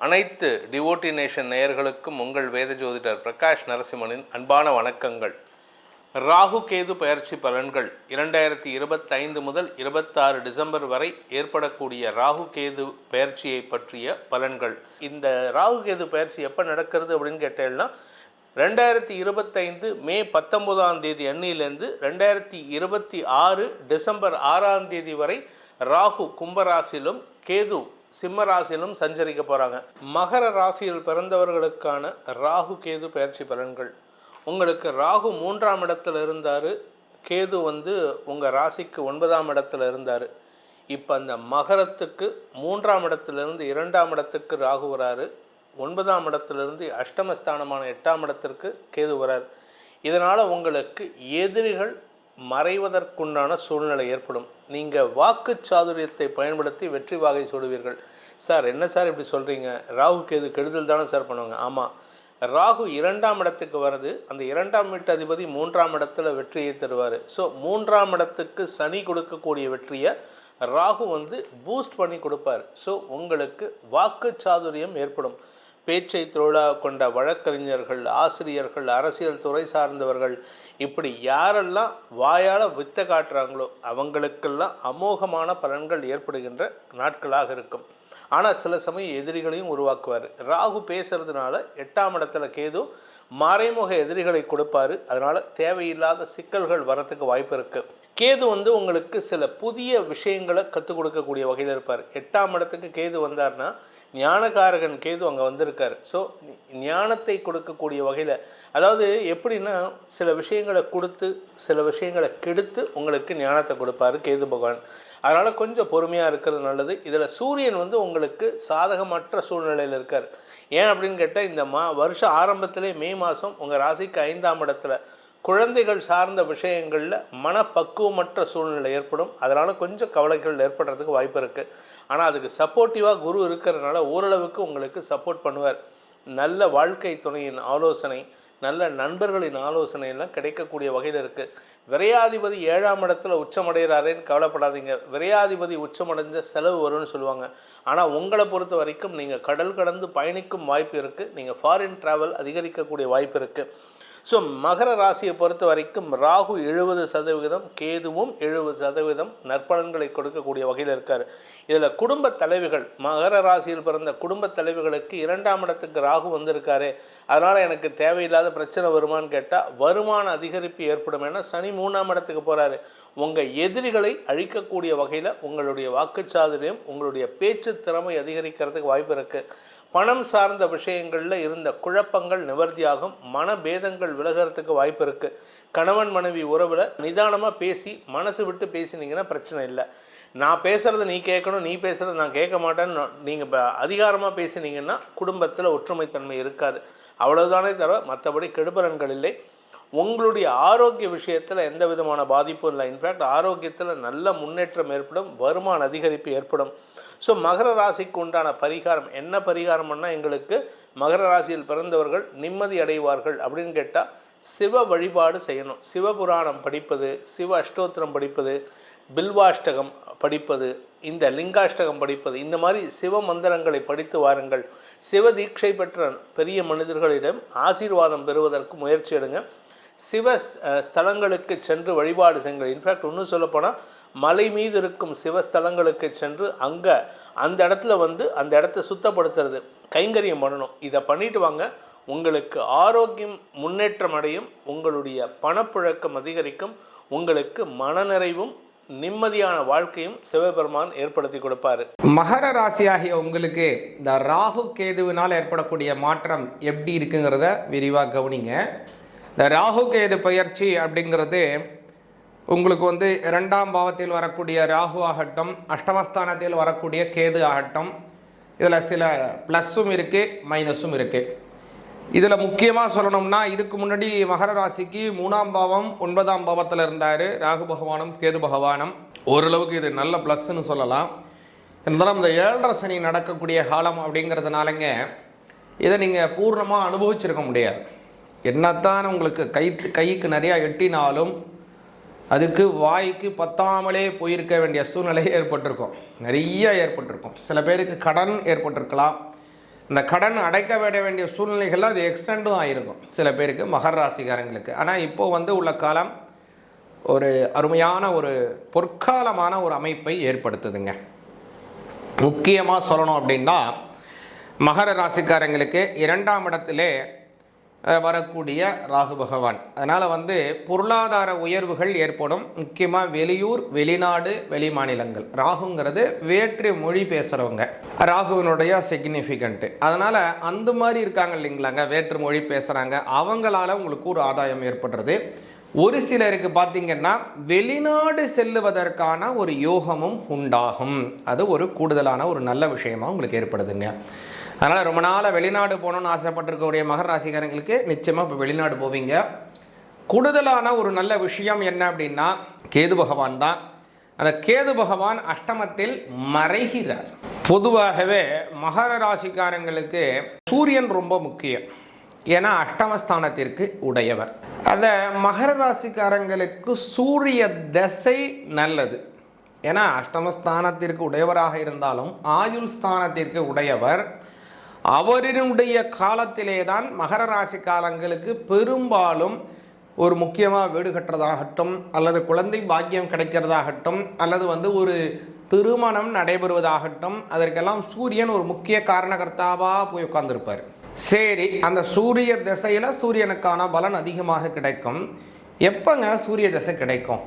அனைத்து devotee nation நேயர்களுக்கும் உங்கள் வேத ஜோதிடர் பிரகாஷ் நரசிம்மனின் அன்பான வணக்கங்கள். ராகு கேது பயிற்சி பலன்கள் இரண்டாயிரத்தி இருபத்தைந்து முதல் இருபத்தாறு டிசம்பர் வரை ஏற்படக்கூடிய ராகு கேது பயிற்சியை பற்றிய பலன்கள். இந்த ராகு கேது பயிற்சி எப்போ நடக்கிறது அப்படின்னு கேட்டேன்னா ரெண்டாயிரத்தி இருபத்தைந்து மே பத்தொம்போதாம் தேதி அன்னியிலேருந்து ரெண்டாயிரத்தி இருபத்தி ஆறு டிசம்பர் ஆறாம் தேதி வரை ராகு கும்பராசிலும் கேது சிம்ம ராசியிலும் சஞ்சரிக்க போகிறாங்க மகர ராசியில் பிறந்தவர்களுக்கான ராகு கேது பயிற்சி பலன்கள். உங்களுக்கு ராகு மூன்றாம் இடத்துல இருந்தார். கேது வந்து உங்கள் ராசிக்கு ஒன்பதாம் இடத்துல இருந்தார். இப்போ அந்த மகரத்துக்கு மூன்றாம் இடத்துலேருந்து இரண்டாம் இடத்துக்கு ராகு வராரு. ஒன்பதாம் இடத்துலேருந்து அஷ்டமஸ்தானமான எட்டாம் இடத்திற்கு கேது வரார். இதனால் உங்களுக்கு எதிரிகள் மறைவதற்குண்டான சூழ்நிலை ஏற்படும். நீங்கள் வாக்கு சாதுரியத்தை பயன்படுத்தி வெற்றி வாகை சூடுவீர்கள். சார் என்ன சார் இப்படி சொல்கிறீங்க ராகுக்கு எது கெடுதல் தானே சார் பண்ணுவாங்க. ஆமாம் ராகு இரண்டாம் இடத்துக்கு வருது அந்த இரண்டாம் வீட்டு அதிபதி மூன்றாம் இடத்துல வெற்றியை தருவார். ஸோ மூன்றாம் இடத்துக்கு சனி கொடுக்கக்கூடிய வெற்றியை ராகு வந்து பூஸ்ட் பண்ணி கொடுப்பார். ஸோ உங்களுக்கு வாக்கு சாதுரியம் ஏற்படும். பேச்சை தொழிலாக கொண்ட வழக்கறிஞர்கள் ஆசிரியர்கள் அரசியல் துறை சார்ந்தவர்கள் இப்படி யாரெல்லாம் வாயால் வித்த காட்டுறாங்களோ அவங்களுக்கெல்லாம் அமோகமான பலன்கள் ஏற்படுகின்ற நாட்களாக இருக்கும். ஆனால் சில சமயம் எதிரிகளையும் உருவாக்குவார். ராகு பேசுறதுனால எட்டாம் இடத்துல கேது மறைமுக எதிரிகளை கொடுப்பாரு. அதனால் தேவையில்லாத சிக்கல்கள் வரத்துக்கு வாய்ப்பு இருக்குது கேது வந்து உங்களுக்கு சில புதிய விஷயங்களை கற்றுக் கொடுக்கக்கூடிய வகையில் இருப்பார். எட்டாம் இடத்துக்கு கேது வந்தார்னா ஞானகாரகன் கேது அங்கே வந்திருக்கார். ஸோ ஞானத்தை கொடுக்கக்கூடிய வகையில் அதாவது எப்படின்னா சில விஷயங்களை கொடுத்து சில விஷயங்களை கெடுத்து உங்களுக்கு ஞானத்தை கொடுப்பாரு கேது பகவான். அதனால் கொஞ்சம் பொறுமையாக இருக்கிறது நல்லது. இதில் சூரியன் வந்து உங்களுக்கு சாதகமற்ற சூழ்நிலையில் இருக்கார். ஏன் அப்படின்னு கேட்டால் இந்த மா வருஷம் ஆரம்பத்திலே மே மாதம் உங்கள் ராசிக்கு ஐந்தாம் இடத்துல குழந்தைகள் சார்ந்த விஷயங்களில் மனப்பக்குவமற்ற சூழ்நிலை ஏற்படும். அதனால் கொஞ்சம் கவலைகள் ஏற்படுறதுக்கு வாய்ப்பு இருக்குது ஆனால் அதுக்கு சப்போர்ட்டிவாக குரு இருக்கிறதுனால ஓரளவுக்கு உங்களுக்கு சப்போர்ட் பண்ணுவார். நல்ல வாழ்க்கை துணையின் ஆலோசனை நல்ல நண்பர்களின் ஆலோசனை எல்லாம் கிடைக்கக்கூடிய வகையில் இருக்குது விரையாதிபதி ஏழாம் இடத்துல உச்சமடைகிறாரேன்னு கவலைப்படாதீங்க. விரையாதிபதி உச்சமடைஞ்ச செலவு வரும்னு சொல்லுவாங்க. ஆனால் உங்களை பொறுத்த வரைக்கும் நீங்கள் கடல் கடந்து பயணிக்கும் வாய்ப்பு இருக்குது நீங்கள் ஃபாரின் ட்ராவல் அதிகரிக்கக்கூடிய வாய்ப்பு இருக்குது ஸோ மகர ராசியை பொறுத்த வரைக்கும் ராகு எழுபது சதவிகிதம் கேதுவும் எழுபது சதவீதம் நற்பலன்களை கொடுக்கக்கூடிய வகையில் இருக்கார். இதில் குடும்ப தலைவிகள் மகர ராசியில் பிறந்த குடும்ப தலைவிகளுக்கு இரண்டாம் இடத்துக்கு ராகு வந்திருக்காரு. அதனால் எனக்கு தேவையில்லாத பிரச்சனை வருமான்னு கேட்டால் வருமான அதிகரிப்பு ஏற்படும் என சனி மூணாம் இடத்துக்கு போகிறாரு உங்கள் எதிரிகளை அழிக்கக்கூடிய வகையில் உங்களுடைய வாக்குச்சாதுரியம் உங்களுடைய பேச்சு திறமை அதிகரிக்கிறதுக்கு வாய்ப்பு இருக்குது பணம் சார்ந்த விஷயங்களில் இருந்த குழப்பங்கள் நிவர்த்தியாகும். மனபேதங்கள் விலகிறதுக்கு வாய்ப்பு இருக்குது கணவன் மனைவி உறவில் நிதானமாக பேசி மனசு விட்டு பேசினீங்கன்னா பிரச்சனை இல்லை. நான் பேசுகிறத நீ கேட்கணும் நீ பேசுகிறத நான் கேட்க மாட்டேன்னு நீங்கள் இப்போ அதிகாரமாக பேசினீங்கன்னா குடும்பத்தில் ஒற்றுமைத்தன்மை இருக்காது. அவ்வளவுதானே தவிர மற்றபடி கெடுபலன்கள் இல்லை. உங்களுடைய ஆரோக்கிய விஷயத்தில் எந்த விதமான பாதிப்பும் இல்லை. இன்ஃபேக்ட் ஆரோக்கியத்தில் நல்ல முன்னேற்றம் ஏற்படும் வருமான அதிகரிப்பு ஏற்படும். ஸோ மகர ராசிக்கு உண்டான பரிகாரம் என்ன பரிகாரம்னா எங்களுக்கு மகர ராசியில் பிறந்தவர்கள் நிம்மதி அடைவார்கள் அப்படின்னு கேட்டால் சிவ வழிபாடு செய்யணும். சிவபுராணம் படிப்பது சிவ அஷ்டோத்திரம் படிப்பது பில்வாஷ்டகம் படிப்பது இந்த லிங்காஷ்டகம் படிப்பது இந்த மாதிரி சிவ மந்திரங்களை படித்து வாருங்கள். சிவ தீட்சை பெற்ற பெரிய மனிதர்களிடம் ஆசீர்வாதம் பெறுவதற்கு முயற்சி எடுங்க. சிவ ஸ்தலங்களுக்கு சென்று வழிபாடு செய்யுங்கள். இன்ஃபேக்ட் இன்னும் சொல்லப்போனால் மலை மீது இருக்கும் சிவஸ்தலங்களுக்கு சென்று அங்கே அந்த இடத்துல வந்து அந்த இடத்த சுத்தப்படுத்துறது கைங்கரியம் பண்ணணும். இதை பண்ணிட்டு வாங்க. உங்களுக்கு ஆரோக்கியம் முன்னேற்றம் அடையும் உங்களுடைய பணப்புழக்கம் அதிகரிக்கும் உங்களுக்கு மனநிறைவும் நிம்மதியான வாழ்க்கையும் சிவபெருமான் ஏற்படுத்தி கொடுப்பாரு. மகர ராசியாகிய உங்களுக்கு இந்த ராகு கேதுவினால் ஏற்படக்கூடிய மாற்றம் எப்படி இருக்குங்கிறத விரிவாக கவனிங்க. இந்த ராகு கேது பயிற்சி அப்படிங்கிறது உங்களுக்கு வந்து இரண்டாம் பாவத்தில் வரக்கூடிய ராகு ஆகட்டும் அஷ்டமஸ்தானத்தில் வரக்கூடிய கேது ஆகட்டும் இதில் சில ப்ளஸ்ஸும் இருக்குது மைனஸும் இருக்குது இதில் முக்கியமாக சொல்லணும்னா இதுக்கு முன்னாடி மகர ராசிக்கு மூணாம் பாவம் ஒன்பதாம் பாவத்தில் இருந்தார் ராகு பகவானும் கேது பகவானும். ஓரளவுக்கு இது நல்ல ப்ளஸ்ன்னு சொல்லலாம். இருந்தாலும் இந்த ஏழரை சனி நடக்கக்கூடிய காலம் அப்படிங்கிறதுனாலங்க இதை நீங்கள் பூர்ணமாக அனுபவிச்சிருக்க முடியாது. என்னத்தான் உங்களுக்கு கை கைக்கு நிறையா எட்டினாலும் அதுக்கு வாய்க்கு பத்தாமலே போயிருக்க வேண்டிய சூழ்நிலை ஏற்பட்டிருக்கும். நிறைய ஏற்பட்டிருக்கும். சில பேருக்கு கடன் ஏற்பட்டிருக்கலாம். இந்த கடன் அடைக்க விட வேண்டிய சூழ்நிலைகள்லாம் அது எக்ஸ்டெண்டும் ஆகிருக்கும் சில பேருக்கு மகர் ராசிக்காரங்களுக்கு. ஆனால் இப்போ வந்து உள்ள காலம் ஒரு அருமையான ஒரு பொற்காலமான ஒரு அமைப்பை ஏற்படுத்துதுங்க. முக்கியமாக சொல்லணும் அப்படின்னா மகர ராசிக்காரங்களுக்கு இரண்டாம் இடத்திலே வரக்கூடிய ராகு பகவான். அதனால் வந்து பொருளாதார உயர்வுகள் ஏற்படும். முக்கியமாக வெளியூர் வெளிநாடு வெளி மாநிலங்கள். ராகுங்கிறது வேற்று மொழி பேசுகிறவங்க ராகுவினுடைய சிக்னிஃபிகண்ட்டு அதனால் அந்த மாதிரி இருக்காங்க இல்லைங்களாங்க. வேற்று மொழி பேசுகிறாங்க அவங்களால உங்களுக்கு ஒரு ஆதாயம் ஏற்படுறது. ஒரு சிலருக்கு பார்த்தீங்கன்னா வெளிநாடு செல்லுவதற்கான ஒரு யோகமும் உண்டாகும். அது ஒரு கூடுதலான ஒரு நல்ல விஷயமாக உங்களுக்கு ஏற்படுதுங்க. அதனால் ரொம்ப நாளாக வெளிநாடு போகணும்னு ஆசைப்பட்டிருக்கக்கூடிய மகர ராசிக்காரங்களுக்கு நிச்சயமாக இப்போ வெளிநாடு போவீங்க. கூடுதலான ஒரு நல்ல விஷயம் என்ன அப்படின்னா கேது பகவான் தான். அந்த கேது பகவான் அஷ்டமத்தில் மறைகிறார். பொதுவாகவே மகர ராசிக்காரங்களுக்கு சூரியன் ரொம்ப முக்கியம். ஏன்னா அஷ்டமஸ்தானத்திற்கு உடையவர். அந்த மகர ராசிக்காரங்களுக்கு சூரிய தசை நல்லது. ஏன்னா அஷ்டமஸ்தானத்திற்கு உடையவராக இருந்தாலும் ஆயுள் ஸ்தானத்திற்கு உடையவர். அவரினுடைய காலத்திலே தான் மகர ராசி காலங்களுக்கு பெரும்பாலும் ஒரு முக்கியமாக வீடு கட்டுறதாகட்டும் அல்லது குழந்தை பாக்கியம் கிடைக்கிறதாகட்டும் அல்லது வந்து ஒரு திருமணம் நடைபெறுவதாகட்டும் அதற்கெல்லாம் சூரியன் ஒரு முக்கிய காரணகர்த்தாவாக போய் உட்கார்ந்துருப்பார். சரி அந்த சூரிய திசையில் சூரியனுக்கான பலன் அதிகமாக கிடைக்கும். எப்போங்க சூரிய திசை கிடைக்கும்?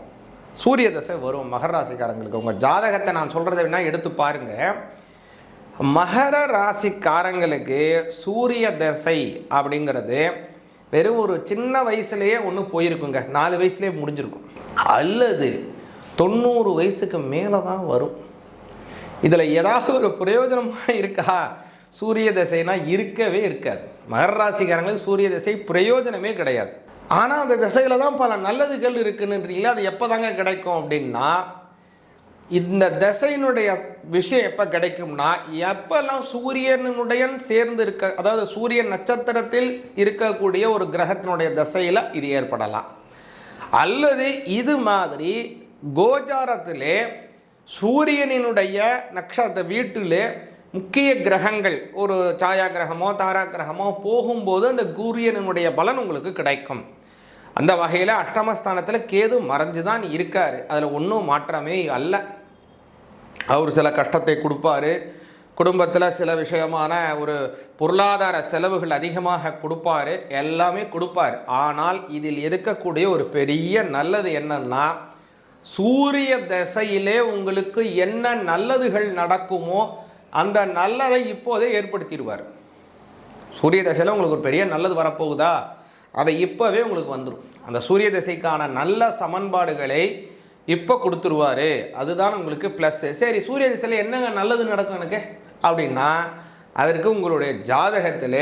சூரிய திசை வரும் மகர ராசிக்காரங்களுக்கு. உங்கள் ஜாதகத்தை நான் சொல்கிறத வேணால் எடுத்து பாருங்கள் மகர ராசிக்காரங்களுக்கு சூரிய தசை அப்படிங்கிறது வெறும் ஒரு சின்ன வயசுலேயே ஒன்று போயிருக்குங்க. நாலு வயசுலேயே முடிஞ்சிருக்கும். அல்லது தொண்ணூறு வயசுக்கு மேலே தான் வரும். இதில் ஏதாவது ஒரு பிரயோஜனமாக இருக்கா? சூரிய தசைனா இருக்கவே இருக்காது. மகர ராசிக்காரங்களுக்கு சூரிய தசை பிரயோஜனமே கிடையாது. ஆனால் அந்த திசையில் தான் பல நல்லதுகள் இருக்குன்னுன்றீங்களா அது எப்போ தாங்க கிடைக்கும் அப்படின்னா இந்த தசையினுடைய விஷயம் எப்போ கிடைக்கும்னா எப்பெல்லாம் சூரியனுடைய சேர்ந்து இருக்க அதாவது சூரியன் நட்சத்திரத்தில் இருக்கக்கூடிய ஒரு கிரகத்தினுடைய தசையில் இது ஏற்படலாம். அல்லது இது மாதிரி கோச்சாரத்திலே சூரியனினுடைய நட்சத்திர வீட்டிலே முக்கிய கிரகங்கள் ஒரு சாயா கிரகமோ தாரா கிரகமோ போகும்போது அந்த சூரியனுடைய பலன் உங்களுக்கு கிடைக்கும். அந்த வகையில் அஷ்டமஸ்தானத்தில் கேது மறைஞ்சு தான் இருக்கார். அதில் ஒன்றும் மாற்றமே அல்ல அவர் சில கஷ்டத்தை கொடுப்பாரு. குடும்பத்தில் சில விஷயமான ஒரு பொருளாதார செலவுகள் அதிகமாக கொடுப்பாரு. எல்லாமே கொடுப்பார். ஆனால் இதில் இருக்கக்கூடிய ஒரு பெரிய நல்லது என்னன்னா சூரிய திசையிலே உங்களுக்கு என்ன நல்லதுகள் நடக்குமோ அந்த நல்லதை இப்போதே ஏற்படுத்திடுவார். சூரிய தசையில் உங்களுக்கு ஒரு பெரிய நல்லது வரப்போகுதா? அதை இப்போவே உங்களுக்கு வந்துடும் அந்த சூரிய திசைக்கான நல்ல சமன்பாடுகளை இப்போ கொடுத்துருவாரு. அதுதான் உங்களுக்கு ப்ளஸ்ஸு சரி சூரிய திசையில் என்னங்க நல்லது நடக்கும் எனக்கு? அப்படின்னா அதற்கு உங்களுடைய ஜாதகத்தில்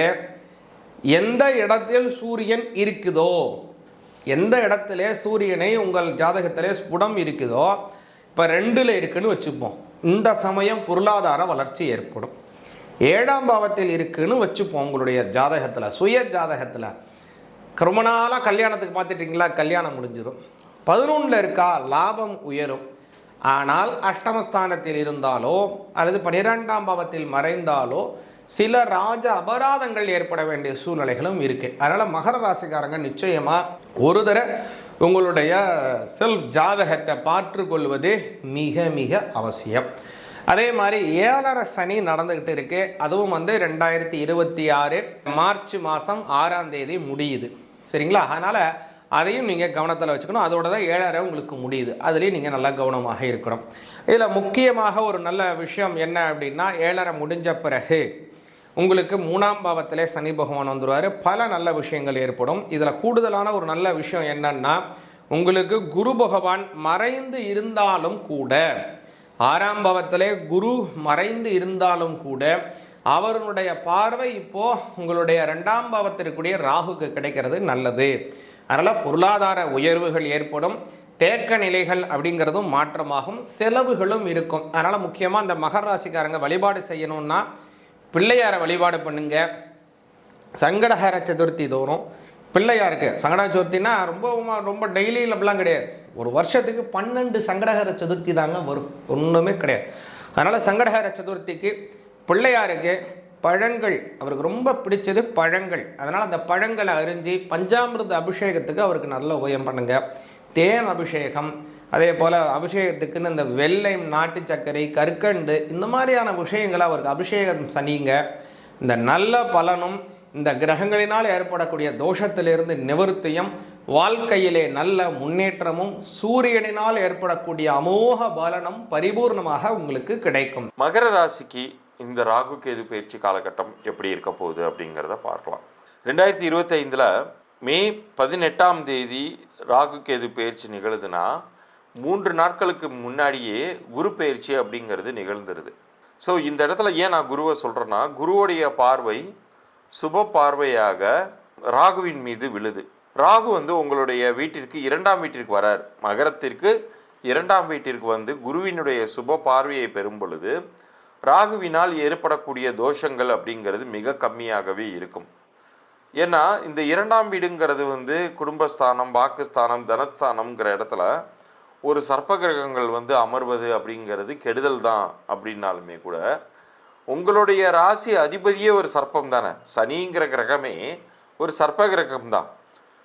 எந்த இடத்தில் சூரியன் இருக்குதோ எந்த இடத்துல சூரியனை உங்கள் ஜாதகத்திலே ஸ்புடம் இருக்குதோ இப்போ ரெண்டில் இருக்குன்னு வச்சுப்போம். இந்த சமயம் பொருளாதார வளர்ச்சி ஏற்படும். ஏழாம் பாவத்தில் இருக்குன்னு வச்சுப்போம் உங்களுடைய ஜாதகத்தில் சுய ஜாதகத்தில். ரொம்ப நாளாக கல்யாணத்துக்கு பார்த்துட்டிங்களா? கல்யாணம் முடிஞ்சிடும் பதினொன்றில் இருக்கா? லாபம் உயரும். ஆனால் அஷ்டமஸ்தானத்தில் இருந்தாலோ அல்லது பனிரெண்டாம் பாவத்தில் மறைந்தாலோ சில ராஜ அபராதங்கள் ஏற்பட வேண்டிய சூழ்நிலைகளும் இருக்கு. அதனால் மகர ராசிக்காரங்க நிச்சயமாக ஒரு தர உங்களுடைய செல்ஃப் ஜாதகத்தை பார்த்துக்கொள்வது மிக மிக அவசியம். அதே மாதிரி ஏழரை சனி நடந்துக்கிட்டு இருக்கு. அதுவும் வந்து ரெண்டாயிரத்தி இருபத்தி ஆறு மார்ச் மாதம் ஆறாம் தேதி முடியுது. சரிங்களா? அதனால் அதையும் நீங்கள் கவனத்தில் வச்சுக்கணும். அதோட தான் ஏழரை உங்களுக்கு முடியுது. அதுலேயும் நீங்கள் நல்லா கவனமாக இருக்கணும். இதில் முக்கியமாக ஒரு நல்ல விஷயம் என்ன அப்படின்னா ஏழரை முடிஞ்ச பிறகு உங்களுக்கு மூணாம் பாவத்திலே சனி பகவான் வந்துடுவார் பல நல்ல விஷயங்கள் ஏற்படும். இதில் கூடுதலான ஒரு நல்ல விஷயம் என்னன்னா உங்களுக்கு குரு பகவான் மறைந்து இருந்தாலும் கூட ஆறாம் பாவத்திலே குரு மறைந்து இருந்தாலும் கூட அவருடைய பார்வை இப்போ உங்களுடைய ரெண்டாம் பாவத்திற்குரிய ராகுக்கு கிடைக்கிறது நல்லது. அதனால் பொருளாதார உயர்வுகள் ஏற்படும் தேக்க நிலைகள் அப்படிங்கிறதும் மாற்றமாகும் செலவுகளும் இருக்கும். அதனால் முக்கியமாக இந்த மகர ராசிக்காரங்க வழிபாடு செய்யணும்னா பிள்ளையாரை வழிபாடு பண்ணுங்க. சங்கடஹர சதுர்த்தி தோறும் பிள்ளையாருக்கு சங்கட சதுர்த்தினா ரொம்ப ரொம்ப டெய்லி அப்படிலாம் கிடையாது. ஒரு வருஷத்துக்கு பன்னெண்டு சங்கடஹர சதுர்த்தி தாங்க வரும். ஒன்றுமே கிடையாது. அதனால் சங்கடஹர சதுர்த்திக்கு பிள்ளையாருக்கு பழங்கள் அவருக்கு ரொம்ப பிடிச்சது பழங்கள். அதனால் அந்த பழங்களை அரிஞ்சு பஞ்சாமிர்த அபிஷேகத்துக்கு அவருக்கு நல்ல உபயம் பண்ணுங்க. தேன் அபிஷேகம் அதே போல் அபிஷேகத்துக்குன்னு இந்த வெள்ளை நாட்டு சர்க்கரை கற்கண்டு இந்த மாதிரியான விஷயங்களை அவருக்கு அபிஷேகம் சனிங்க. இந்த நல்ல பலனும் இந்த கிரகங்களினால் ஏற்படக்கூடிய தோஷத்திலிருந்து நிவர்த்தியும் வாழ்க்கையிலே நல்ல முன்னேற்றமும் சூரியனினால் ஏற்படக்கூடிய அமோக பலனும் பரிபூர்ணமாக உங்களுக்கு கிடைக்கும். மகர ராசிக்கு இந்த ராகு கேது பயிற்சி காலகட்டம் எப்படி இருக்க போகுது அப்படிங்கிறத பார்க்கலாம். ரெண்டாயிரத்தி இருபத்தைந்தில் மே பதினெட்டாம் தேதி ராகு கேது பயிற்சி நிகழுதுன்னா மூன்று நாட்களுக்கு முன்னாடியே குரு பயிற்சி அப்படிங்கிறது நிகழ்ந்துருது. ஸோ இந்த இடத்துல ஏன் நான் குருவை சொல்கிறேன்னா குருவுடைய பார்வை சுப பார்வையாக ராகுவின் மீது விழுது. ராகு வந்து உங்களுடைய வீட்டிற்கு இரண்டாம் வீட்டிற்கு வரார். மகரத்திற்கு இரண்டாம் வீட்டிற்கு வந்து குருவினுடைய சுப பார்வையை பெறும் பொழுது ராகுவினால் ஏற்படக்கூடிய தோஷங்கள் அப்படிங்கிறது மிக கம்மியாகவே இருக்கும். ஏன்னா இந்த இரண்டாம் வீடுங்கிறது வந்து குடும்பஸ்தானம் வாக்குஸ்தானம் தனஸ்தானம்ங்கிற இடத்துல ஒரு சர்ப்ப கிரகங்கள் வந்து அமர்வது அப்படிங்கிறது கெடுதல் தான் அப்படின்னாலுமே கூட உங்களுடைய ராசி அதிபதியே ஒரு சர்ப்பம் தானே. சனிங்கிற கிரகமே ஒரு சர்ப்ப கிரகம் தான்.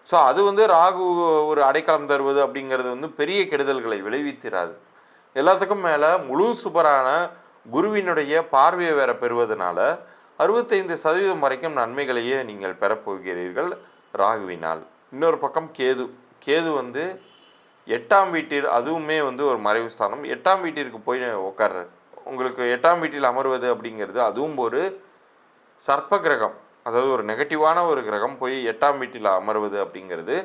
ஸோ அது வந்து ராகு ஒரு அடைக்கலம் தருவது அப்படிங்கிறது வந்து பெரிய கெடுதல்களை விளைவித்திராது. எல்லாத்துக்கும் மேலே முழு சுபரான குருவினுடைய பார்வையை வேற பெறுவதனால அறுபத்தைந்து சதவீதம் வரைக்கும் நன்மைகளையே நீங்கள் பெறப்போகிறீர்கள் ராகுவினால். இன்னொரு பக்கம் கேது. கேது வந்து எட்டாம் வீட்டில் அதுவுமே வந்து ஒரு மறைவு ஸ்தானம். எட்டாம் வீட்டிற்கு போய் உட்கார்றார் உங்களுக்கு எட்டாம் வீட்டில் அமர்வது அப்படிங்கிறது அதுவும் ஒரு சர்ப்ப கிரகம். அதாவது ஒரு நெகட்டிவான ஒரு கிரகம் போய் எட்டாம் வீட்டில் அமர்வது அப்படிங்கிறது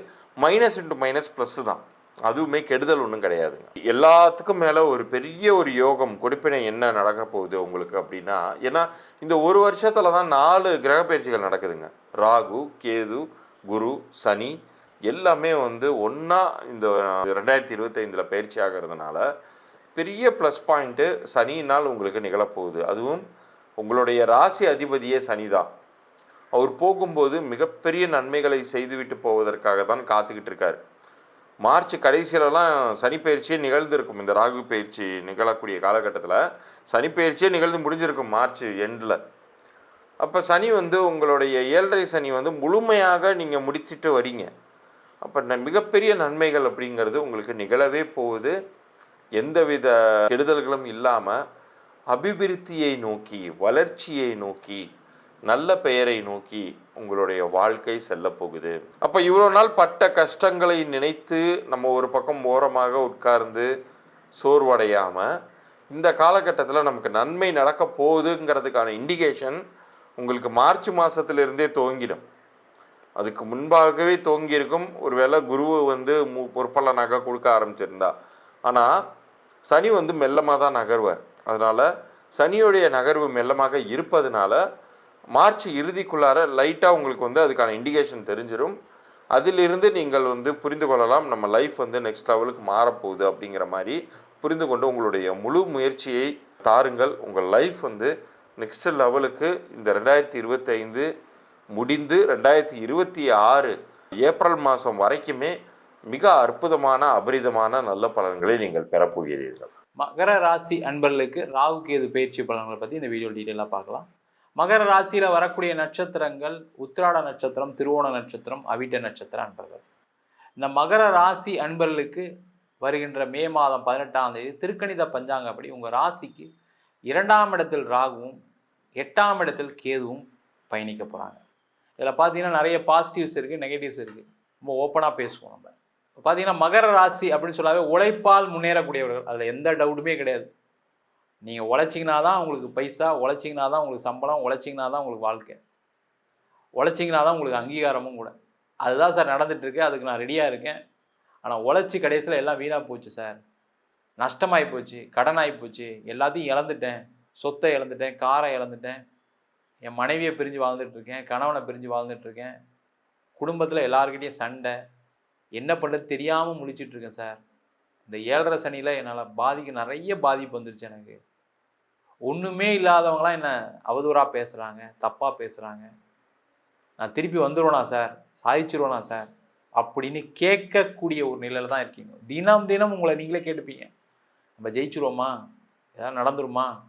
மைனஸ் இன்ட்டு மைனஸ் ப்ளஸ்ஸு தான். அதுவுமே கெடுதல் ஒன்றும் கிடையாதுங்க எல்லாத்துக்கும் மேலே ஒரு பெரிய ஒரு யோகம் கொடுப்பினை என்ன நடக்க போகுது உங்களுக்கு அப்படின்னா ஏன்னா இந்த ஒரு வருஷத்தில் தான் நாலு கிரக பயிற்சிகள் நடக்குதுங்க. ராகு கேது குரு சனி எல்லாமே வந்து ஒன்றா இந்த ரெண்டாயிரத்தி இருபத்தைந்தில் பயிற்சி ஆகிறதுனால பெரிய ப்ளஸ் பாயிண்ட்டு சனியினால் உங்களுக்கு நிகழப்போகுது அதுவும் உங்களுடைய ராசி அதிபதியே சனி தான். அவர் போகும்போது மிகப்பெரிய நன்மைகளை செய்துவிட்டு போவதற்காக தான் காத்துக்கிட்டு இருக்கார். மார்ச் கடைசியிலலாம் சனிப்பயிற்சியே நிகழ்ந்துருக்கும் நிகழ்ந்திருக்கும். இந்த ராகு பயிற்சி நிகழக்கூடிய காலகட்டத்தில் சனிப்பயிற்சியே நிகழ்ந்து முடிஞ்சிருக்கும் மார்ச் எண்டில். அப்போ சனி வந்து உங்களுடைய ஏழரை சனி வந்து முழுமையாக நீங்கள் முடிச்சுட்டு வரீங்க. அப்போ ந- மிகப்பெரிய நன்மைகள் அப்படிங்கிறது உங்களுக்கு நிகழவே போகுது. எந்தவித கெடுதல்களும் இல்லாமல் அபிவிருத்தியை நோக்கி வளர்ச்சியை நோக்கி நல்ல பெயரை நோக்கி உங்களுடைய வாழ்க்கை செல்ல போகுது. அப்போ இவ்வளோ நாள் பட்ட கஷ்டங்களை நினைத்து நம்ம ஒரு பக்கம் ஓரமாக உட்கார்ந்து சோர்வடையாமல் இந்த காலகட்டத்தில் நமக்கு நன்மை நடக்க போகுதுங்கிறதுக்கான இண்டிகேஷன் உங்களுக்கு மார்ச் மாதத்துலேருந்தே துவங்கிடும். அதுக்கு முன்பாகவே துவங்கியிருக்கும். ஒருவேளை குரு வந்து மு முற்பல நகை கொடுக்க ஆரம்பிச்சிருந்தா. ஆனால் சனி வந்து மெல்லமாக தான் நகர்வார். அதனால் சனியுடைய நகர்வு மெல்லமாக இருப்பதனால மார்ச் இறுதிக்குள்ளார லைட்டாக உங்களுக்கு வந்து அதுக்கான இண்டிகேஷன் தெரிஞ்சிடும் அதிலிருந்து நீங்கள் வந்து புரிந்து கொள்ளலாம் நம்ம லைஃப் வந்து நெக்ஸ்ட் லெவலுக்கு மாறப்போகுது அப்படிங்கிற மாதிரி புரிந்து கொண்டு உங்களுடைய முழு முயற்சியை தாருங்கள். உங்கள் லைஃப் வந்து நெக்ஸ்ட் லெவலுக்கு இந்த ரெண்டாயிரத்தி இருபத்தைந்து முடிந்து ரெண்டாயிரத்தி இருபத்தி ஆறு ஏப்ரல் மாதம் வரைக்குமே மிக அற்புதமான அபரிதமான நல்ல பலன்களை நீங்கள் பெறப்போகிறீர்கள். மகர ராசி அன்பர்களுக்கு ராகு கேது பயிற்சி பலன்களை பற்றி இந்த வீடியோ டீட்டெயிலாக பார்க்கலாம். மகர ராசியில் வரக்கூடிய நட்சத்திரங்கள் உத்திராட நட்சத்திரம் திருவோண நட்சத்திரம் அவிட்ட நட்சத்திர அன்பர்கள். இந்த மகர ராசி அன்பர்களுக்கு வருகின்ற மே மாதம் பதினெட்டாம் தேதி திருக்கணித பஞ்சாங்கப்படி உங்கள் ராசிக்கு இரண்டாம் இடத்தில் ராகுவும் எட்டாம் இடத்தில் கேதுவும் பயணிக்க போகிறாங்க இதில் பார்த்தீங்கன்னா நிறைய பாசிட்டிவ்ஸ் இருக்குது நெகட்டிவ்ஸ் இருக்குது ரொம்ப ஓப்பனாக பேசுவோம் நம்ம. பார்த்தீங்கன்னா மகர ராசி அப்படின்னு சொல்லாவே உழைப்பால் முன்னேறக்கூடியவர்கள். அதில் எந்த டவுட்டுமே கிடையாது. நீங்கள் உழைச்சிங்கன்னா தான் உங்களுக்கு பைசா உழைச்சிங்கன்னா தான் உங்களுக்கு சம்பளம் உழைச்சிங்கன்னா தான் உங்களுக்கு வாழ்க்கை. உழைச்சிங்கன்னா தான் உங்களுக்கு அங்கீகாரமும் கூட. அதுதான் சார் நடந்துகிட்ருக்கு அதுக்கு நான் ரெடியாக இருக்கேன். ஆனால் உழைச்சி கடைசியில் எல்லாம் வீணாக போச்சு சார். நஷ்டமாகி போச்சு. கடனாகி போச்சு. எல்லாத்தையும் இழந்துட்டேன். சொத்தை இழந்துட்டேன். காரை இழந்துட்டேன். என் மனைவியை பிரிஞ்சு வாழ்ந்துட்டுருக்கேன். கணவனை பிரிஞ்சு வாழ்ந்துட்டு இருக்கேன் குடும்பத்தில் எல்லாருக்கிட்டேயும் சண்டை. என்ன பண்ணுறது தெரியாமல் முழிச்சிட்டுருக்கேன் சார். இந்த ஏழரை சனியில் என்னால் பாதிக்க நிறைய பாதிப்பு வந்துருச்சு எனக்கு. ஒன்றுமே இல்லாதவங்களாம் என்ன அவதூறாக பேசுகிறாங்க தப்பாக பேசுகிறாங்க நான் திருப்பி வந்துடுவேனா சார்? சாதிச்சிருவேனா சார்? அப்படின்னு கேட்கக்கூடிய ஒரு நிலையில் தான் இருக்கீங்க. தினம் தினம் உங்களை நீங்களே கேட்டுப்பீங்க. நம்ம ஜெயிச்சிருவோமா? ஏதாவது நடந்துருமா?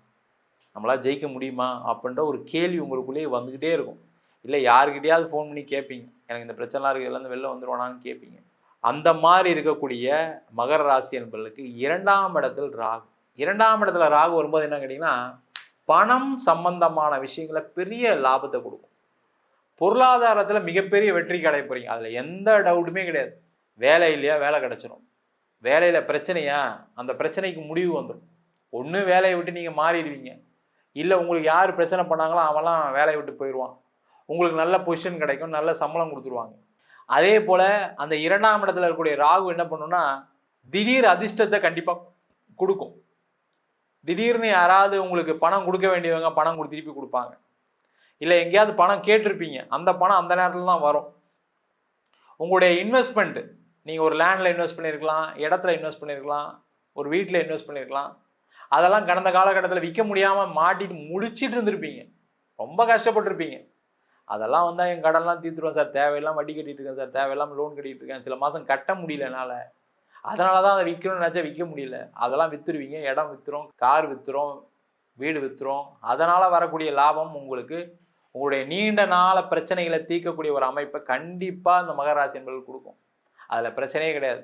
நம்மளால் ஜெயிக்க முடியுமா? அப்படின்ற ஒரு கேள்வி உங்களுக்குள்ளேயே வந்துக்கிட்டே இருக்கும். இல்லை யாருக்கிட்டையாவது ஃபோன் பண்ணி கேட்பீங்க. எனக்கு இந்த பிரச்சனைலாம் இருக்குது எல்லாம் வெளில வந்துடுவானான்னு கேட்பீங்க. அந்த மாதிரி இருக்கக்கூடிய மகர ராசி என்பவர்களுக்கு இரண்டாம் இடத்தில் ராகு. இரண்டாம் இடத்துல ராகு வரும்போது என்ன கேட்டிங்கன்னா பணம் சம்பந்தமான விஷயங்களை பெரிய லாபத்தை கொடுக்கும். பொருளாதாரத்தில் மிகப்பெரிய வெற்றி கிடைக்க அதில் எந்த டவுட்டுமே கிடையாது. வேலை இல்லையா வேலை கிடச்சிரும். வேலையில் பிரச்சனையா அந்த பிரச்சனைக்கு முடிவு வந்துடும் ஒன்று வேலையை விட்டு நீங்கள் மாறிடுவீங்க. இல்லை உங்களுக்கு யார் பிரச்சனை பண்ணாங்களோ அவன்லாம் வேலையை விட்டு போயிடுவான். உங்களுக்கு நல்ல பொசிஷன் கிடைக்கும் நல்ல சம்பளம் கொடுத்துருவாங்க. அதே போல் அந்த இரண்டாம் இடத்துல இருக்கக்கூடிய ராகு என்ன பண்ணுன்னா திடீர் அதிர்ஷ்டத்தை கண்டிப்பாக கொடுக்கும். திடீர்னு யாராவது உங்களுக்கு பணம் கொடுக்க வேண்டியவங்க பணம் கொடு திருப்பி கொடுப்பாங்க. இல்லை எங்கேயாவது பணம் கேட்டிருப்பீங்க. அந்த பணம் அந்த நேரத்தில் தான் வரும். உங்களுடைய இன்வெஸ்ட்மெண்ட் நீங்கள் ஒரு லேண்டில் இன்வெஸ்ட் பண்ணியிருக்கலாம் இடத்துல இன்வெஸ்ட் பண்ணியிருக்கலாம் ஒரு வீட்டில் இன்வெஸ்ட் பண்ணியிருக்கலாம் அதெல்லாம் கடந்த காலகட்டத்தில் விற்க முடியாமல் மாட்டிட்டு முடிச்சிட்டு இருந்திருப்பீங்க. ரொம்ப கஷ்டப்பட்டிருப்பீங்க. அதெல்லாம் வந்தால் என் கடன்லாம் தீர்த்துருவேன் சார். தேவையில்லாமல் வட்டி கட்டிட்டு இருக்கேன் சார். தேவையில்லாமல் லோன் கட்டிட்டு இருக்கேன் சில மாதம் கட்ட முடியல என்னால். அதனால தான் அதை விற்கணும்னு நினச்சா விற்க முடியல. அதெல்லாம் விற்றுருவீங்க இடம் விற்றுரும் கார் விற்றுரும் வீடு விற்றுரும் அதனால் வரக்கூடிய லாபம் உங்களுக்கு. உங்களுடைய நீண்ட நாள பிரச்சனைகளை தீர்க்கக்கூடிய ஒரு அமைப்பை கண்டிப்பாக இந்த மகராசி என்பது கொடுக்கும். அதில் பிரச்சனையே கிடையாது.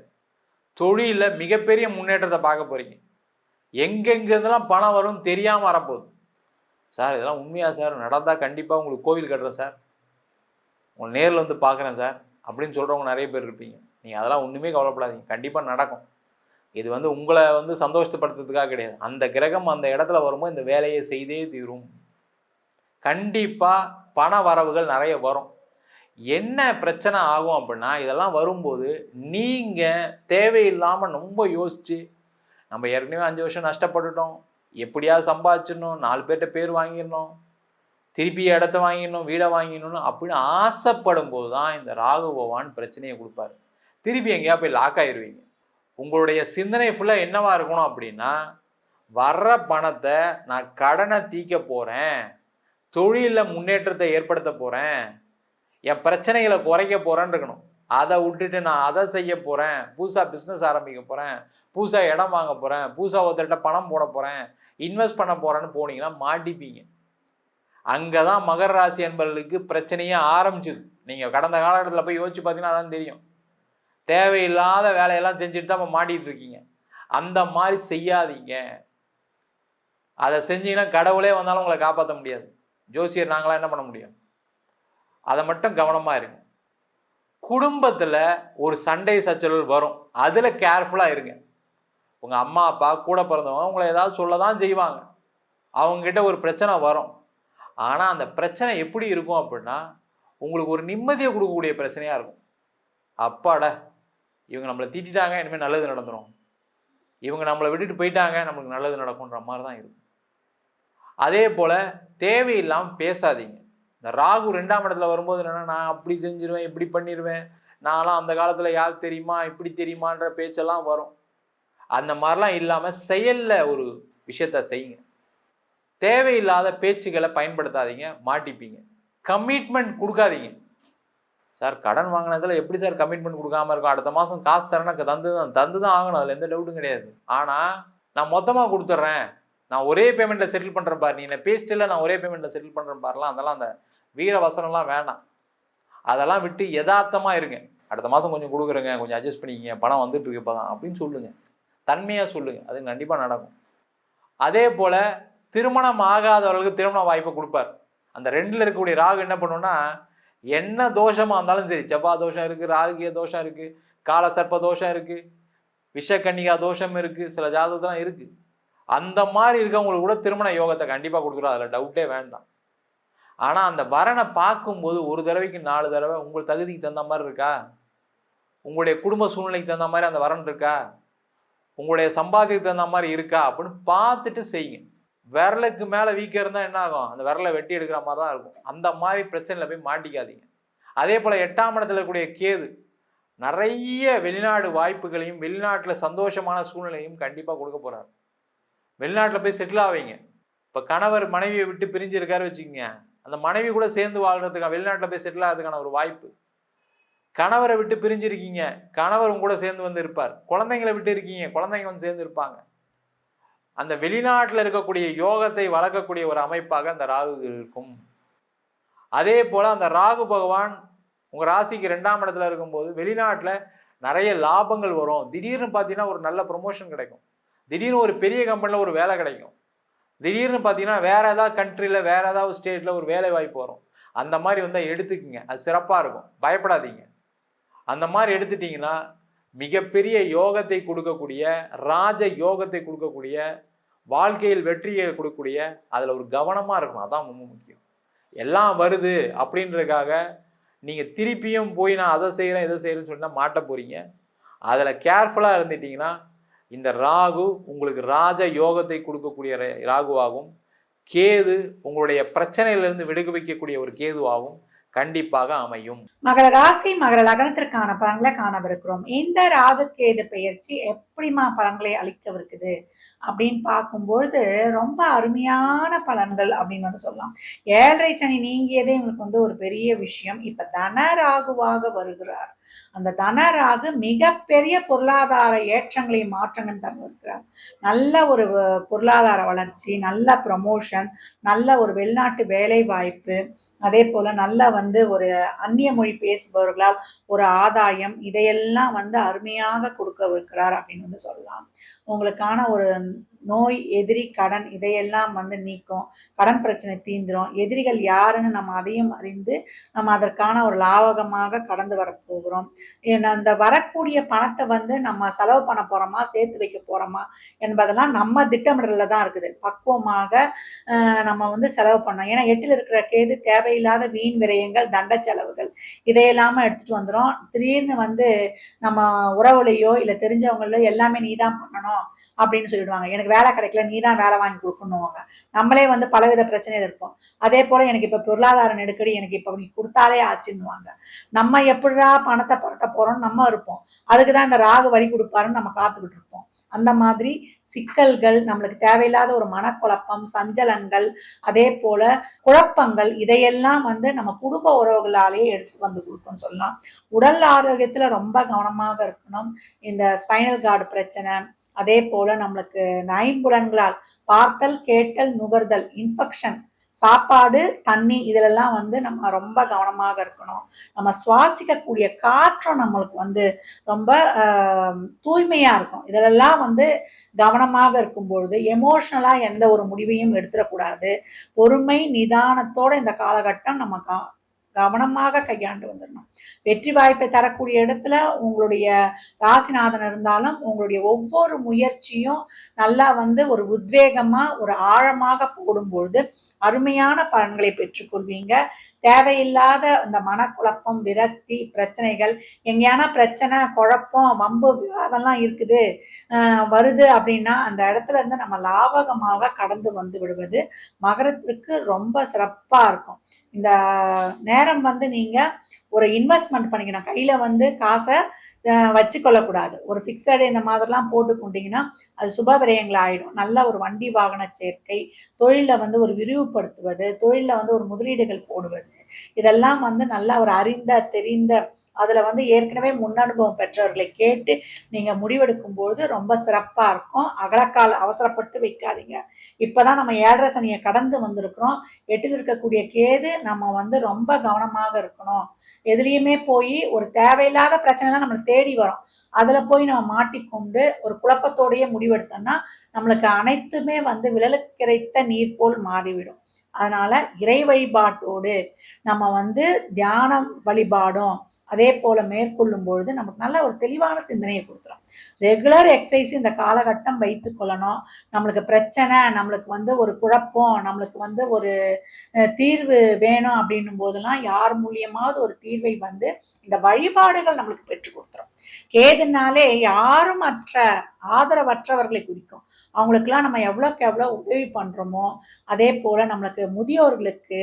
தொழிலில் மிகப்பெரிய முன்னேற்றத்தை பார்க்க போகிறீங்க எங்கெங்கேருந்தெல்லாம் பணம் வரும்னு தெரியாமல் வரப்போகுது. சார் இதெல்லாம் உண்மையாக சார்? நடந்தால் கண்டிப்பாக உங்களுக்கு கோவில் கட்டுறேன் சார். உங்களை நேரில் வந்து பார்க்குறேன் சார். அப்படின்னு சொல்கிறவங்க நிறைய பேர் இருப்பீங்க. நீங்கள் அதெல்லாம் ஒன்றுமே கவலைப்படாதீங்க. கண்டிப்பாக நடக்கும். இது வந்து உங்களை வந்து சந்தோஷப்படுத்துறதுக்காக கிடையாது. அந்த கிரகம் அந்த இடத்துல வரும்போது இந்த வேலையை செய்தே தீரும். கண்டிப்பாக பண வரவுகள் நிறைய வரும். என்ன பிரச்சனை ஆகும் அப்படின்னா இதெல்லாம் வரும்போது நீங்கள் தேவையில்லாமல் ரொம்ப யோசித்து நம்ம ஏற்கனவே அஞ்சு வருஷம் நஷ்டப்பட்டுட்டோம். எப்படியாவது சம்பாதிச்சிடணும்? நாலு பேர்கிட்ட பேர் வாங்கிடணும். திருப்பி இடத்த வாங்கிடணும் வீடை வாங்கிடணும்னு அப்படின்னு ஆசைப்படும் போது தான் இந்த ராகு பகவான் பிரச்சனையை கொடுப்பாரு. திருப்பி எங்கேயா போய் லாக் ஆயிடுவீங்க உங்களுடைய சிந்தனை ஃபுல்லாக என்னவா இருக்கணும் அப்படின்னா வர்ற பணத்தை நான் கடனை தீக்க போகிறேன் தொழிலில் முன்னேற்றத்தை ஏற்படுத்த போகிறேன் என் பிரச்சனைகளை குறைக்க போகிறேன்னு இருக்கணும். அதை விட்டுட்டு நான் அதை செய்ய போகிறேன் புதுசாக பிஸ்னஸ் ஆரம்பிக்க போகிறேன் புதுசாக இடம் வாங்க போகிறேன் புதுசாக ஒருத்தர்கிட்ட பணம் போட போகிறேன் இன்வெஸ்ட் பண்ண போகிறேன்னு போனீங்கன்னா மாட்டிப்பீங்க. அங்கே தான் மகர ராசி என்பவர்களுக்கு பிரச்சனையே ஆரம்பிச்சுது. நீங்கள் கடந்த காலகட்டத்தில் போய் யோசிச்சு பார்த்தீங்கன்னா அதான் தெரியும். தேவையில்லாத வேலையெல்லாம் செஞ்சுட்டு தான் இப்போ மாட்டிகிட்டு இருக்கீங்க. அந்த மாதிரி செய்யாதீங்க. அதை செஞ்சீங்கன்னா கடவுளே வந்தாலும் உங்களை காப்பாற்ற முடியாது. ஜோசியர் நாங்களாம் என்ன பண்ண முடியும்? அதை மட்டும் கவனமாக இருங்க. குடும்பத்தில் ஒரு சண்டை சச்சரவு வரும். அதில் கேர்ஃபுல்லாக இருங்க. உங்கள் அம்மா அப்பா கூட பிறந்தவங்க உங்களை ஏதாவது சொல்ல தான் செய்வாங்க. அவங்கக்கிட்ட ஒரு பிரச்சனை வரும். ஆனால் அந்த பிரச்சனை எப்படி இருக்கும் அப்படின்னா உங்களுக்கு ஒரு நிம்மதியை கொடுக்கக்கூடிய பிரச்சனையாக இருக்கும். அப்பாடா இவங்க நம்மளை திட்டிட்டாங்க இனிமேல் நல்லது நடந்துடும் இவங்க நம்மளை விட்டுட்டு போயிட்டாங்க நம்மளுக்கு நல்லது நடக்கும்ன்ற மாதிரி தான் இருக்கும். அதே போல் தேவையில்லாமல் பேசாதீங்க. இந்த ராகு ரெண்டாம் இடத்துல வரும்போது என்னன்னா நான் அப்படி செஞ்சிருவேன் இப்படி பண்ணிடுவேன் நான்லாம் அந்த காலத்தில் யார் தெரியுமா இப்படி தெரியுமான்ற பேச்செல்லாம் வரும். அந்த மாதிரிலாம் இல்லாமல் செயலில் ஒரு விஷயத்த செய்யுங்க. தேவையில்லாத பேச்சுக்களை பயன்படுத்தாதீங்க மாட்டிப்பீங்க. கமிட்மெண்ட் கொடுக்காதீங்க. சார் கடன் வாங்கினதுல எப்படி சார் கமிட்மெண்ட் கொடுக்காம இருக்கும்? அடுத்த மாதம் காசு தரேன்னா தந்து தான் தந்து தான் ஆகணும். அதில் எந்த டவுட்டும் கிடையாது. ஆனால் நான் மொத்தமாக கொடுத்துட்றேன். நான் ஒரே பேமெண்ட்டில் செட்டில் பண்ணுறேன் பாரு. நீ என்ன பேசிட்டில் நான் ஒரே பேமெண்ட்டில் செட்டில் பண்ணுறேன் பாருலாம். அதெல்லாம் அந்த வீர வசனம்லாம் வேணாம். அதெல்லாம் விட்டு யதார்த்தமாக இருங்க. அடுத்த மாதம் கொஞ்சம் கொடுக்குறேங்க. கொஞ்சம் அட்ஜஸ்ட் பண்ணிக்கிங்க. பணம் வந்துட்டு இருக்கு இப்போ தான் அப்படின்னு சொல்லுங்கள் தன்மையாக சொல்லுங்கள் அது கண்டிப்பாக நடக்கும். அதே போல் திருமணம் ஆகாதவர்களுக்கு திருமண வாய்ப்பை கொடுப்பார். அந்த ரெண்டில் இருக்கக்கூடிய ராகு என்ன பண்ணுன்னா என்ன தோஷமாக இருந்தாலும் சரி. செவ்வா தோஷம் இருக்குது ராகுகிய தோஷம் இருக்குது கால சர்ப்ப தோஷம் இருக்குது விஷக்கன்னிகா தோஷம் இருக்குது சில ஜாதகத்தெலாம் இருக்குது அந்த மாதிரி இருக்கவங்களுக்கு கூட திருமண யோகத்தை கண்டிப்பாக கொடுத்துரும். அதில் டவுட்டே வேண்டாம். ஆனால் அந்த வரனை பார்க்கும்போது ஒரு தடவைக்கு நாலு தடவை உங்கள் தகுதிக்கு தகுந்த மாதிரி இருக்கா? உங்களுடைய குடும்ப சூழ்நிலைக்கு தகுந்த மாதிரி அந்த வரன் இருக்கா? உங்களுடைய சம்பாத்தியத்துக்கு தகுந்த மாதிரி இருக்கா? அப்படின்னு பார்த்துட்டு செய்யுங்க. விரலுக்கு மேலே வீக்கம் இருந்தால் என்ன ஆகும்? அந்த விரலை வெட்டி எடுக்கிற மாதிரி தான் இருக்கும். அந்த மாதிரி பிரச்சனையில் போய் மாட்டிக்காதீங்க. அதே போல் எட்டாம் இடத்துல இருக்கக்கூடிய கேது நிறைய வெளிநாடு வாய்ப்புகளையும் வெளிநாட்டில் சந்தோஷமான சூழ்நிலையும் கண்டிப்பாக கொடுக்க போகிறார் வெளிநாட்டில் போய் செட்டில் ஆவீங்க. இப்போ கணவர் மனைவியை விட்டு பிரிஞ்சு இருக்காரு வச்சுக்கோங்க. அந்த மனைவி கூட சேர்ந்து வாழ்றதுக்காக வெளிநாட்டில் போய் செட்டில் ஆகிறதுக்கான ஒரு வாய்ப்பு. கணவரை விட்டு பிரிஞ்சிருக்கீங்க. கணவர் கூட சேர்ந்து வந்து இருப்பார். குழந்தைங்களை விட்டு இருக்கீங்க. குழந்தைங்க வந்து சேர்ந்து இருப்பாங்க. அந்த வெளிநாட்டில் இருக்கக்கூடிய யோகத்தை வளர்க்கக்கூடிய ஒரு அமைப்பாக அந்த ராகு இருக்கும். அதே போல் அந்த ராகு பகவான் உங்கள் ராசிக்கு ரெண்டாம் இடத்துல இருக்கும்போது வெளிநாட்டில் நிறைய லாபங்கள் வரும். திடீர்னு பார்த்தீங்கன்னா ஒரு நல்ல ப்ரொமோஷன் கிடைக்கும். திடீர்னு ஒரு பெரிய கம்பெனியில் ஒரு வேலை கிடைக்கும். திடீர்னு பார்த்தீங்கன்னா வேற ஏதாவது கண்ட்ரியில் வேற ஏதாவது ஸ்டேட்டில் ஒரு வேலை வாய்ப்பு வரும். அந்த மாதிரி வந்தால் எடுத்துக்கங்க. அது சிறப்பாக இருக்கும். பயப்படாதீங்க. அந்த மாதிரி எடுத்துட்டிங்கன்னா மிகப்பெரிய யோகத்தை கொடுக்கக்கூடிய ராஜ யோகத்தை கொடுக்கக்கூடிய வாழ்க்கையில் வெற்றியை கொடுக்கக்கூடிய அதில் ஒரு கவனமாக இருக்கணும். அதான் ரொம்ப முக்கியம். எல்லாம் வருது அப்படின்றதுக்காக நீங்கள் திருப்பியும் போய் நான் அதை செய்கிறேன் இதை செய்கிறேன்னு சொன்னால் மாட்ட போகிறீங்க அதில் கேர்ஃபுல்லாக இருந்துட்டிங்கன்னா இந்த ராகு உங்களுக்கு ராஜ யோகத்தை கொடுக்கக்கூடிய ர- ராகுவாகும். கேது உங்களுடைய பிரச்சனையிலிருந்து விடுக வைக்கக்கூடிய ஒரு கேதுவாகும் கண்டிப்பாக அமையும். மகர ராசி மகர லக்னத்திற்கான பலன்களை காணவிருக்கிறோம். இந்த ராகு கேது பெயர்ச்சி எப்படிமா பலன்களை அளிக்கவிருக்குது அப்படின்னு பார்க்கும்பொழுது ரொம்ப அருமையான பலன்கள் அப்படின்னு வந்து சொல்லலாம். ஏழரை சனி நீங்கியதே உங்களுக்கு வந்து ஒரு பெரிய விஷயம். இப்ப தன ராகுவாக வருகிறார். அந்த தனராகு மிகப்பெரிய பொருளாதார ஏற்றங்களை மாற்றங்கள் தந்திருக்கிறார் நல்ல ஒரு பொருளாதார வளர்ச்சி நல்ல ப்ரமோஷன் நல்ல ஒரு வெளிநாட்டு வேலை வாய்ப்பு அதே போல நல்ல வந்து ஒரு அந்நிய மொழி பேசுபவர்களால் ஒரு ஆதாயம் இதையெல்லாம் வந்து அருமையாக கொடுக்கவிருக்கிறார் அப்படின்னு வந்து சொல்லலாம். உங்களுக்கான ஒரு நோய் எதிரி கடன் இதையெல்லாம் வந்து நீக்கும். கடன் பிரச்சனை தீந்துடும் எதிரிகள் யாருன்னு நம்ம அதையும் அறிந்து நம்ம அதற்கான ஒரு லாவகமாக கடந்து வர போகிறோம் அந்த வரக்கூடிய பணத்தை வந்து நம்ம செலவு பண்ண போகிறோமா சேர்த்து வைக்க போகிறோமா என்பதெல்லாம் நம்ம திட்டமிடலில் தான் இருக்குது. பக்குவமாக நம்ம வந்து செலவு பண்ணோம். ஏன்னா எட்டில் இருக்கிற கேது தேவையில்லாத வீண் விரயங்கள் தண்ட செலவுகள் இதையெல்லாம எடுத்துட்டு வந்துடும் திடீர்னு வந்து நம்ம உறவுலையோ இல்லை தெரிஞ்சவங்களோ எல்லாமே நீ தான் பண்ணணும் அப்படின்னு சொல்லிடுவாங்க. எனக்கு வேலை கிடைக்கல நீ தான் வேலை வாங்கி கொடுக்கணுவாங்க நம்மளே வந்து பலவித பிரச்சனையில் இருப்போம். அதே போல் எனக்கு இப்போ பொருளாதார நெருக்கடி எனக்கு இப்போ நீ கொடுத்தாலே ஆச்சுன்னுவாங்க. நம்ம எப்படிடா பணத்தை புரட்ட போகிறோம்னு நம்ம இருப்போம். அதுக்கு தான் இந்த ராகு வழி கொடுப்பாருன்னு நம்ம காத்துக்கிட்டு இருப்போம். அந்த மாதிரி சிக்கல்கள் நம்மளுக்கு தேவையில்லாத ஒரு மனக்குழப்பம் சஞ்சலங்கள் அதே போல குழப்பங்கள் இதையெல்லாம் வந்து நம்ம குடும்ப உறவுகளாலேயே எடுத்து வந்து கொடுக்கும்னு சொல்லலாம். உடல் ஆரோக்கியத்துல ரொம்ப கவனமாக இருக்கணும். இந்த ஸ்பைனல் கார்டு பிரச்சனை அதே போல நம்மளுக்கு இந்த பார்த்தல் கேட்டல் நுகர்தல் இன்ஃபெக்ஷன் சாப்பாடு தண்ணி இதிலெல்லாம் வந்து நம்ம ரொம்ப கவனமாக இருக்கணும். நம்ம சுவாசிக்கக்கூடிய காற்றம் நம்மளுக்கு வந்து ரொம்ப தூய்மையாக இருக்கும். இதிலெல்லாம் வந்து கவனமாக இருக்கும் பொழுது எமோஷ்னலாக எந்த ஒரு முடிவையும் எடுத்துடக்கூடாது. பொறுமை நிதானத்தோட இந்த காலகட்டம் நம்ம கா கவனமாக கையாண்டு வந்துடணும். வெற்றி வாய்ப்பை தரக்கூடிய இடத்துல உங்களுடைய ராசிநாதன் இருந்தாலும் உங்களுடைய ஒவ்வொரு முயற்சியும் நல்லா வந்து ஒரு உத்வேகமா ஒரு ஆழமாக போடும்பொழுது அருமையான பலன்களை பெற்றுக்கொள்வீங்க. தேவையில்லாத இந்த மனக்குழப்பம் விரக்தி பிரச்சனைகள் எங்கேயான பிரச்சனை குழப்பம் வம்பு விவாதம்லாம் இருக்குது. வருது அப்படின்னா அந்த இடத்துல இருந்து நம்ம லாபகமாக கடந்து வந்து விடுவது மகரத்திற்கு ரொம்ப சிறப்பாக இருக்கும். இந்த நேரம் வந்து நீங்கள் ஒரு இன்வெஸ்ட்மெண்ட் பண்ணிக்கணும். கையில் வந்து காசை வச்சுக்கொள்ளக்கூடாது. ஒரு ஃபிக்ஸடு இந்த மாதிரிலாம் போட்டு கொண்டிங்கன்னா அது சுப விரயங்கள் ஆகிடும் நல்ல ஒரு வண்டி வாகன சேர்க்கை தொழிலில் வந்து ஒரு விரிவுபடுத்துவது தொழிலில் வந்து ஒரு முதலீடுகள் போடுவது. இதெல்லாம் வந்து நல்லா ஒரு அறிந்த தெரிந்த அதுல வந்து ஏற்கனவே முன்னனுபவம் பெற்றவர்களை கேட்டு நீங்க முடிவெடுக்கும் பொழுது ரொம்ப சிறப்பா இருக்கும். அகலக்கால் அவசரப்பட்டு வைக்காதீங்க. இப்பதான் நம்ம ஏழரை சனியை கடந்து வந்திருக்கிறோம். எட்டில் இருக்கக்கூடிய கேது நம்ம வந்து ரொம்ப கவனமாக இருக்கணும். எதுலேயுமே போய் ஒரு தேவையில்லாத பிரச்சனைலாம் நம்மளை தேடி வரும். அதுல போய் நம்ம மாட்டிக்கொண்டு ஒரு குழப்பத்தோடையே முடிவெடுத்தோம்னா நம்மளுக்கு அனைத்துமே வந்து விழலுக்கிரைத்த நீர் போல் மாறிவிடும். அதனால் இறை வழிபாட்டோடு நம்ம வந்து தியானம் வழிபாடும் அதே போல மேற்கொள்ளும் பொழுது நமக்கு நல்ல ஒரு தெளிவான சிந்தனையை கொடுத்துரும். ரெகுலர் எக்ஸசைஸ் இந்த காலகட்டம் வைத்துக் கொள்ளணும். நம்மளுக்கு பிரச்சனை நம்மளுக்கு வந்து ஒரு குழப்பம் நம்மளுக்கு வந்து ஒரு தீர்வு வேணும் அப்படின்னும் போதெல்லாம் யார் மூலியமாவது ஒரு தீர்வை வந்து இந்த வழிபாடுகள் நம்மளுக்கு பெற்றுக் கொடுத்துரும். கேதுனாலே யாரும் அற்ற ஆதரவற்றவர்களை குறிக்கும். அவங்களுக்கெல்லாம் நம்ம எவ்வளோக்கு எவ்வளோ உதவி பண்ணுறோமோ அதே போல் நம்மளுக்கு முதியோர்களுக்கு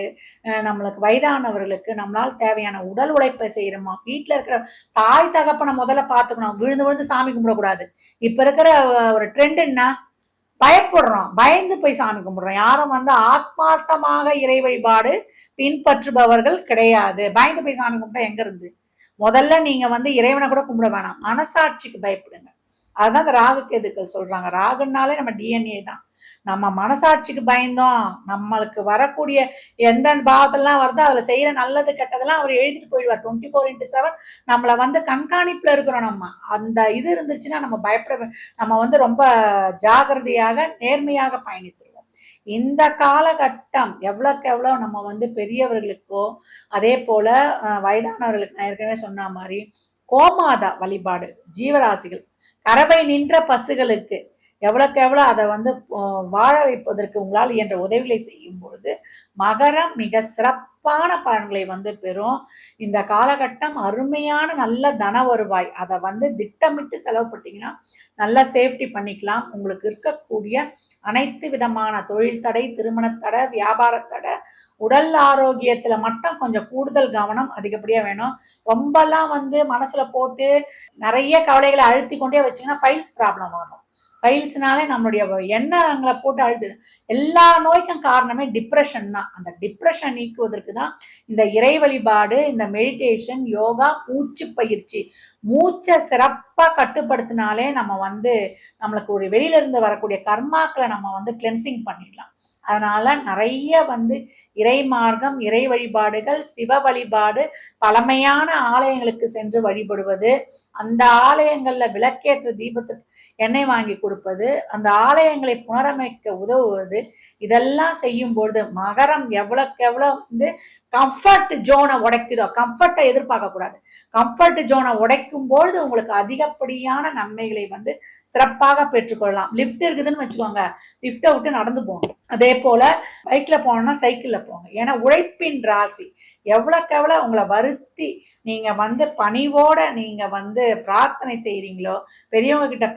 நம்மளுக்கு வயதானவர்களுக்கு நம்மளால் தேவையான உடல் உழைப்பை செய்கிறோமோ வீட்டில் இருக்கிற தாய் தகப்பனை முதல்ல பார்த்துக்கணும். விழுந்து விழுந்து சாமி கும்பிடக்கூடாது. இப்ப இருக்கிற ஒரு ட்ரெண்ட் என்ன? பயப்படுறோம். பயந்து போய் சாமி கும்பிடுறோம். யாரும் வந்து ஆத்மார்த்தமாக இறை வழிபாடு பின்பற்றுபவர்கள் கிடையாது. பயந்து போய் சாமி கும்பிட்டா எங்க இருந்து? முதல்ல நீங்க வந்து இறைவனை கூட கும்பிட வேணாம். மனசாட்சிக்கு பயப்படுங்க. அதுதான் அந்த ராகு கேதுக்கள் சொல்றாங்க. ராகுனாலே நம்ம டிஎன்ஏ தான். நம்ம மனசாட்சிக்கு பயந்தோம். நம்மளுக்கு வரக்கூடிய எந்த பாவத்தெல்லாம் வருதோ அதுல செய்யற நல்லது கெட்டதெல்லாம் அவர் எழுதிட்டு போயிடுவார். டுவெண்ட்டி ஃபோர் இன்ட்டு செவன் நம்மள வந்து கண்காணிப்புல இருக்கிறோம் நம்ம. அந்த இது இருந்துச்சுன்னா நம்ம பயப்பட நம்ம வந்து ரொம்ப ஜாகிரதையாக நேர்மையாக பயணித்து இந்த காலகட்டம் எவ்வளோக்கு எவ்வளோ நம்ம வந்து பெரியவர்களுக்கோ அதே போல வயதானவர்களுக்கு நான் ஏற்கனவே சொன்ன மாதிரி கோமாதா வழிபாடு ஜீவராசிகள் கறவை நின்ற பசுகளுக்கு எவ்வளோக்கு எவ்வளோ அதை வந்து வாழ வைப்பதற்கு உங்களால் என்ற உதவிகளை செய்யும் பொழுது மகரம் மிக சிறப்பு. சிறப்பான பலன்களை வந்து பெறும். இந்த காலகட்டம் அருமையான நல்ல தன வருவாய். அதை வந்து திட்டமிட்டு செலவு பண்ணிட்டீங்கன்னா நல்லா சேஃப்டி பண்ணிக்கலாம். உங்களுக்கு இருக்கக்கூடிய அனைத்து விதமான தொழில் தடை திருமண தடை தடை உடல் ஆரோக்கியத்தில் மட்டும் கொஞ்சம் கூடுதல் கவனம் அதிகப்படியாக வேணும். ரொம்பலாம் வந்து மனசில் போட்டு நிறைய கவலைகளை அழுத்தி கொண்டே வச்சிங்கன்னா ஃபைல்ஸ் ப்ராப்ளம் வரும் ஃபைல்ஸ்னாலே நம்மளுடைய எண்ணங்களை போட்டு அழுது. எல்லா நோய்க்கும் காரணமே டிப்ரெஷன் தான். அந்த டிப்ரெஷன் நீக்குவதற்கு தான் இந்த இறை வழிபாடு இந்த மெடிடேஷன் யோகா மூச்சு பயிற்சி. மூச்சை சிறப்பாக கட்டுப்படுத்தினாலே நம்ம வந்து நம்மளுக்கு ஒரு வெளியிலேருந்து வரக்கூடிய கர்மாக்களை நம்ம வந்து கிளென்சிங் பண்ணிடலாம். அதனால் நிறைய வந்து இறை மார்க்கம் இறை வழிபாடுகள் சிவ வழிபாடு பழமையான ஆலயங்களுக்கு சென்று வழிபடுவது அந்த ஆலயங்களில் விளக்கேற்ற தீபத்துக்கு எண்ணெய் வாங்கி கொடுப்பது அந்த ஆலயங்களை புனரமைக்க உதவுவது இதெல்லாம் செய்யும்பொழுது மகரம் எவ்வளோக்கு எவ்வளோ வந்து கம்ஃபர்ட் ஜோனை உடைக்குதோ? கம்ஃபர்ட்டை எதிர்பார்க்க கூடாது. கம்ஃபர்ட் ஜோனை உடைக்கும் பொழுது உங்களுக்கு அதிகப்படியான நன்மைகளை வந்து சிறப்பாக பெற்றுக்கொள்ளலாம் லிஃப்ட் இருக்குதுன்னு வச்சுக்கோங்க. லிஃப்டை விட்டு நடந்து போகணும். அதே போல பைக்கில் போனோம்னா சைக்கிளில் போங்க. ஏன்னா உழைப்பின் ராசி. எவ்வளோக்கு எவ்வளோ உங்களை வருத்தி நீங்கள் வந்து பணிவோட நீங்கள் வந்து பிரார்த்தனை செய்கிறீங்களோ பெரியவங்க கிட்ட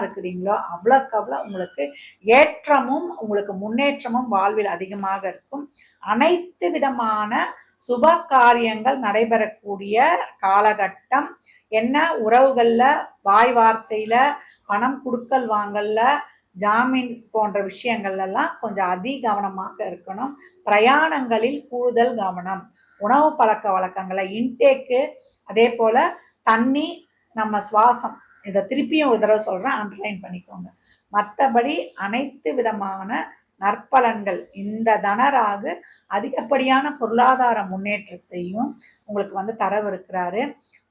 இருக்கிறீங்களோ அவ்வளோக்கு அவ்வளோ உங்களுக்கு ஏற்றமும் உங்களுக்கு முன்னேற்றமும் வாழ்வில் அதிகமாக இருக்கும். அனைத்து விதமான சுப காரியங்கள் நடைபெறக்கூடிய காலகட்டம். என்ன? உறவுகளில் வாய் வார்த்தையில் பணம் கொடுக்கல் வாங்கல்ல ஜாமீன் போன்ற விஷயங்கள்லாம் கொஞ்சம் அதி கவனமாக இருக்கணும். பிரயாணங்களில் கூடுதல் கவனம். உணவு பழக்க வழக்கங்களை இன்டேக்கு அதே போல் தண்ணி நம்ம சுவாசம் இதை திருப்பியும் ஒரு தடவை சொல்கிறேன் அண்டர்லைன் பண்ணிக்கோங்க. மற்றபடி அனைத்து விதமான நற்பலன்கள். இந்த தனராகு அதிகப்படியான பொருளாதார முன்னேற்றத்தையும் உங்களுக்கு வந்து தரவிருக்கிறாரு.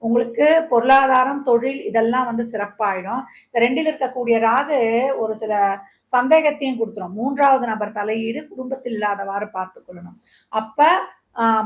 உங்களுக்கு பொருளாதாரம் தொழில் இதெல்லாம் வந்து சிறப்பாயிடும். இந்த ரெண்டில் இருக்கக்கூடிய ராகு ஒரு சில சந்தேகத்தையும் கொடுத்துரும். மூன்றாவது நபர் தலையீடு குடும்பத்தில் இல்லாதவாறு பார்த்துக்கொள்ளணும் அப்போ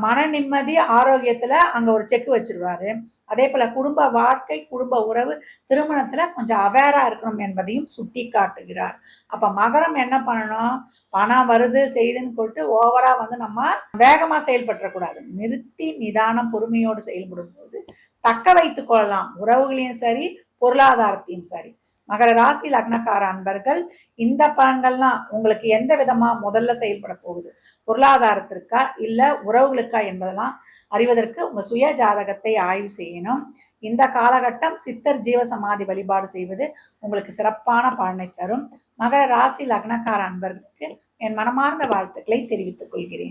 மன நிம்மதி ஆரோக்கியத்தில் அங்கே ஒரு செக் வச்சிருவாரு. அதே போல் குடும்ப வாழ்க்கை குடும்ப உறவு திருமணத்தில் கொஞ்சம் அவேராக இருக்கணும் என்பதையும் சுட்டி காட்டுகிறார். அப்போ மகரம் என்ன பண்ணணும்? பணம் வருது செய்துன்னு சொல்லிட்டு ஓவராக வந்து நம்ம வேகமாக செயல்பட்டுறக்கூடாது. நிறுத்தி நிதானம் பொறுமையோடு செயல்படும் போது தக்க வைத்து கொள்ளலாம். உறவுகளையும் சரி பொருளாதாரத்தையும் சரி. மகர ராசி லக்னக்கார அன்பர்கள் இந்த பலன்கள்லாம் உங்களுக்கு எந்த விதமா முதல்ல செயல்பட போகுது? பொருளாதாரத்திற்கா இல்ல உறவுகளுக்கா என்பதெல்லாம் அறிவதற்கு உங்க சுய ஜாதகத்தை ஆய்வு செய்யணும். இந்த காலகட்டம் சித்தர் ஜீவ சமாதி வழிபாடு செய்வது உங்களுக்கு சிறப்பான பலனை தரும். மகர ராசி லக்னக்கார அன்பர்களுக்கு என் மனமார்ந்த வாழ்த்துக்களை தெரிவித்துக் கொள்கிறேன்.